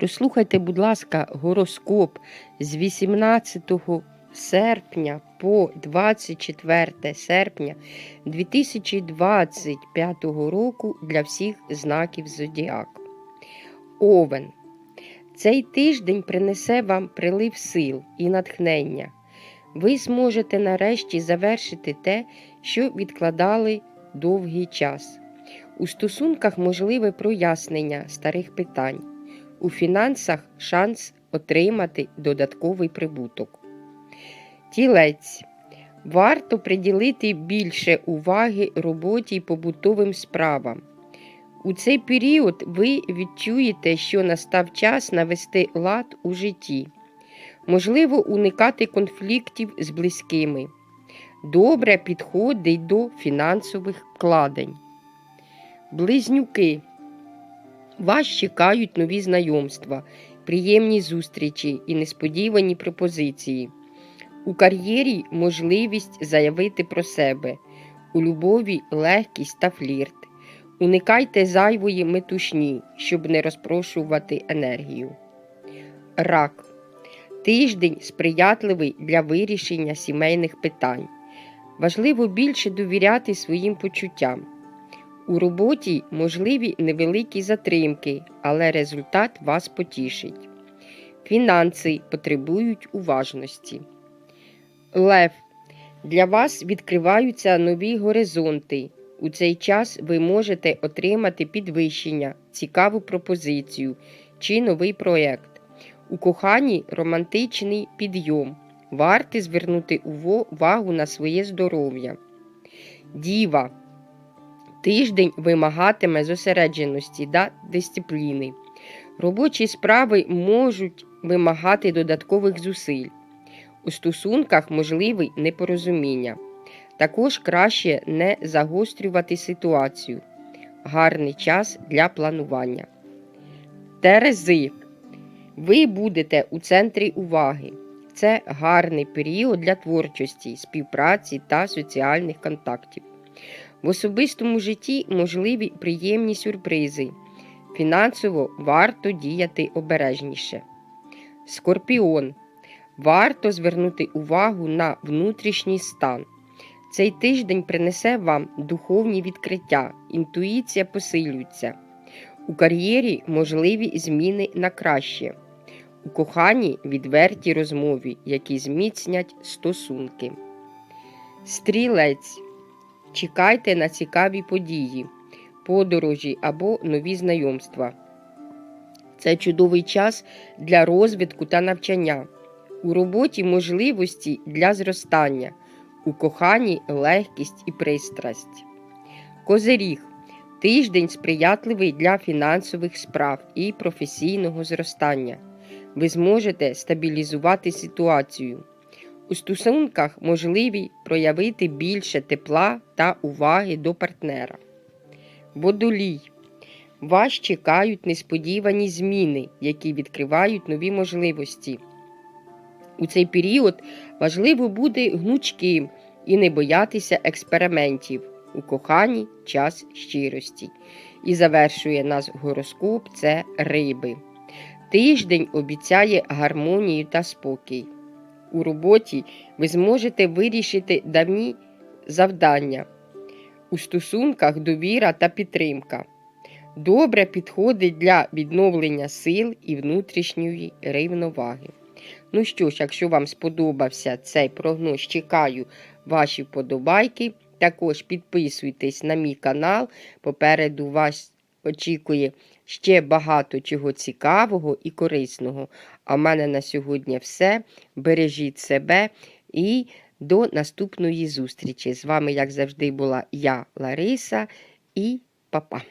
Прослухайте, будь ласка, гороскоп з 18 серпня по 24 серпня 2025 року для всіх знаків Зодіаку. Овен. Цей тиждень принесе вам прилив сил і натхнення. Ви зможете нарешті завершити те, що відкладали довгий час. У стосунках можливе прояснення старих питань. У фінансах шанс отримати додатковий прибуток. Тілець. Варто приділити більше уваги роботі й побутовим справам. У цей період ви відчуєте, що настав час навести лад у житті. Можливо, уникати конфліктів з близькими. Добре підходить до фінансових вкладень. Близнюки. Вас чекають нові знайомства, приємні зустрічі і несподівані пропозиції. У кар'єрі можливість заявити про себе, у любові легкість та флірт. Уникайте зайвої метушні, щоб не розпрошувати енергію. Рак. Тиждень сприятливий для вирішення сімейних питань. Важливо більше довіряти своїм почуттям. У роботі можливі невеликі затримки, але результат вас потішить. Фінанси потребують уважності. Лев. Для вас відкриваються нові горизонти. У цей час ви можете отримати підвищення, цікаву пропозицію чи новий проєкт. У коханні романтичний підйом. Варто звернути увагу на своє здоров'я. Діва. Тиждень вимагатиме зосередженості та дисципліни. Робочі справи можуть вимагати додаткових зусиль. У стосунках можливі непорозуміння. Також краще не загострювати ситуацію. Гарний час для планування. Терези. Ви будете у центрі уваги. Це гарний період для творчості, співпраці та соціальних контактів. В особистому житті можливі приємні сюрпризи. Фінансово варто діяти обережніше. Скорпіон. Варто звернути увагу на внутрішній стан. Цей тиждень принесе вам духовні відкриття, інтуїція посилюється. У кар'єрі можливі зміни на краще. У коханні відверті розмови, які зміцнять стосунки. Стрілець. Чекайте на цікаві події, подорожі або нові знайомства. Це чудовий час для розвитку та навчання. У роботі можливості для зростання, у коханні легкість і пристрасть. Козиріг. Тиждень сприятливий для фінансових справ і професійного зростання. Ви зможете стабілізувати ситуацію. У стосунках можливі проявити більше тепла та уваги до партнера. Водолій. Вас чекають несподівані зміни, які відкривають нові можливості. У цей період важливо бути гнучким і не боятися експериментів у коханні час щирості. І завершує нас гороскоп це риби. Тиждень обіцяє гармонію та спокій. У роботі ви зможете вирішити давні завдання. У стосунках довіра та підтримка. Добре підходить для відновлення сил і внутрішньої рівноваги. Ну що ж, якщо вам сподобався цей прогноз, чекаю ваші вподобайки. Також підписуйтесь на мій канал. Попереду вас очікує ще багато чого цікавого і корисного. А в мене на сьогодні все. Бережіть себе і до наступної зустрічі. З вами, як завжди, була я, Лариса і папа.